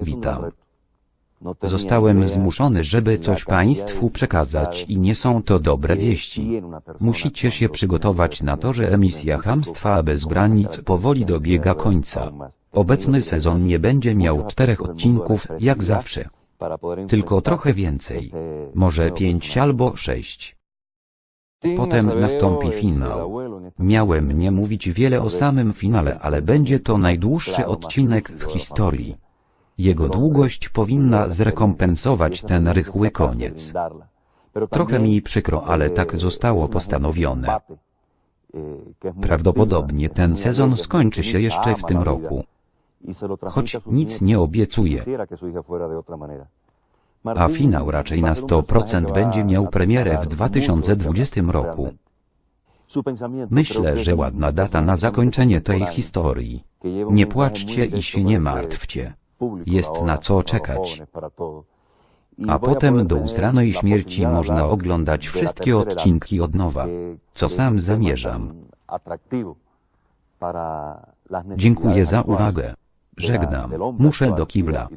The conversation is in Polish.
Witam. Zostałem zmuszony, żeby coś Państwu przekazać i nie są to dobre wieści. Musicie się przygotować na to, że emisja Hamstwa bez granic powoli dobiega końca. Obecny sezon nie będzie miał czterech odcinków, jak zawsze. Tylko trochę więcej. Może pięć albo sześć. Potem nastąpi finał. Miałem nie mówić wiele o samym finale, ale będzie to najdłuższy odcinek w historii. Jego długość powinna zrekompensować ten rychły koniec. Trochę mi przykro, ale tak zostało postanowione. Prawdopodobnie ten sezon skończy się jeszcze w tym roku. Choć nic nie obiecuję. A finał raczej na 100% będzie miał premierę w 2020 roku. Myślę, że ładna data na zakończenie tej historii. Nie płaczcie i się nie martwcie. Jest na co czekać. A potem do ustranej śmierci można oglądać wszystkie odcinki od nowa, co sam zamierzam. Dziękuję za uwagę. Żegnam. Muszę do kibla.